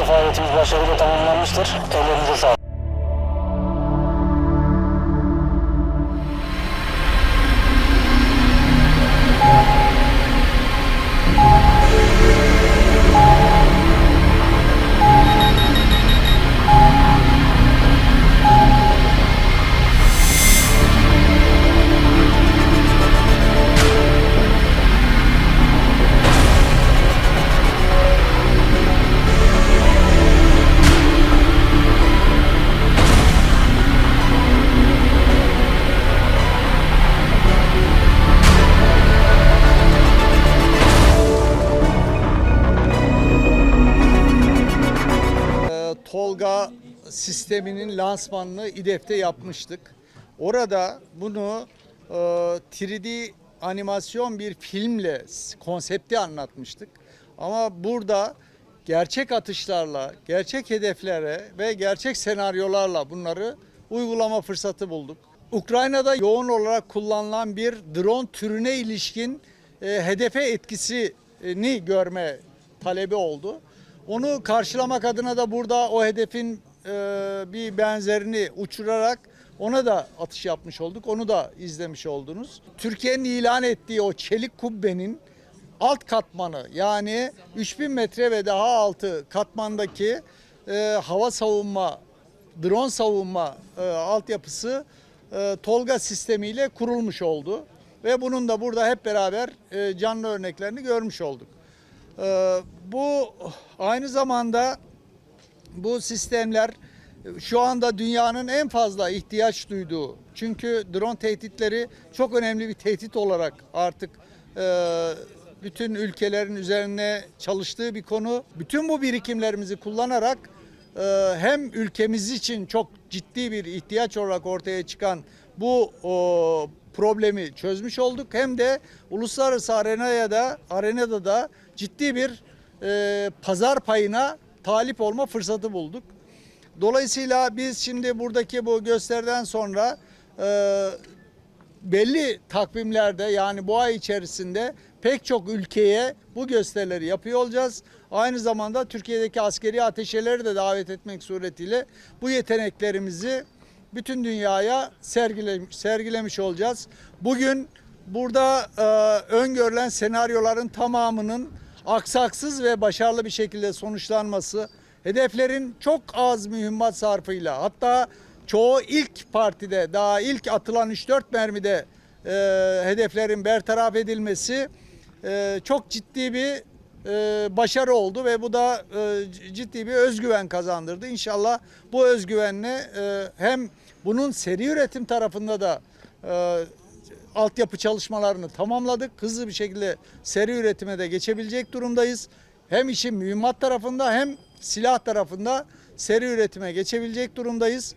faaliyetimiz başarıyla tamamlanmıştır. Ellerinize sağlık. Sisteminin lansmanını İDEF'te yapmıştık. Orada bunu e, 3D animasyon bir filmle konsepti anlatmıştık. Ama burada gerçek atışlarla, gerçek hedeflere ve gerçek senaryolarla bunları uygulama fırsatı bulduk. Ukrayna'da yoğun olarak kullanılan bir drone türüne ilişkin e, hedefe etkisini görme talebi oldu. Onu karşılamak adına da burada o hedefin e, bir benzerini uçurarak ona da atış yapmış olduk. Onu da izlemiş oldunuz. Türkiye'nin ilan ettiği o çelik kubbenin alt katmanı yani 3000 metre ve daha altı katmandaki e, hava savunma, drone savunma e, altyapısı e, Tolga sistemiyle kurulmuş oldu. Ve bunun da burada hep beraber e, canlı örneklerini görmüş olduk. Ee, bu aynı zamanda bu sistemler şu anda dünyanın en fazla ihtiyaç duyduğu çünkü drone tehditleri çok önemli bir tehdit olarak artık e, bütün ülkelerin üzerine çalıştığı bir konu. Bütün bu birikimlerimizi kullanarak e, hem ülkemiz için çok ciddi bir ihtiyaç olarak ortaya çıkan bu o, problemi çözmüş olduk hem de uluslararası arenaya da arenada da ciddi bir e, pazar payına talip olma fırsatı bulduk. Dolayısıyla biz şimdi buradaki bu gösteriden sonra e, belli takvimlerde yani bu ay içerisinde pek çok ülkeye bu gösterileri yapıyor olacağız. Aynı zamanda Türkiye'deki askeri ateşeleri de davet etmek suretiyle bu yeteneklerimizi bütün dünyaya sergilemiş, sergilemiş olacağız. Bugün burada e, öngörülen senaryoların tamamının aksaksız ve başarılı bir şekilde sonuçlanması, hedeflerin çok az mühimmat sarfıyla hatta çoğu ilk partide daha ilk atılan 3-4 mermide e, hedeflerin bertaraf edilmesi e, çok ciddi bir e, başarı oldu ve bu da e, ciddi bir özgüven kazandırdı. İnşallah bu özgüvenle e, hem bunun seri üretim tarafında da e, altyapı çalışmalarını tamamladık. Hızlı bir şekilde seri üretime de geçebilecek durumdayız. Hem işin mühimmat tarafında hem silah tarafında seri üretime geçebilecek durumdayız.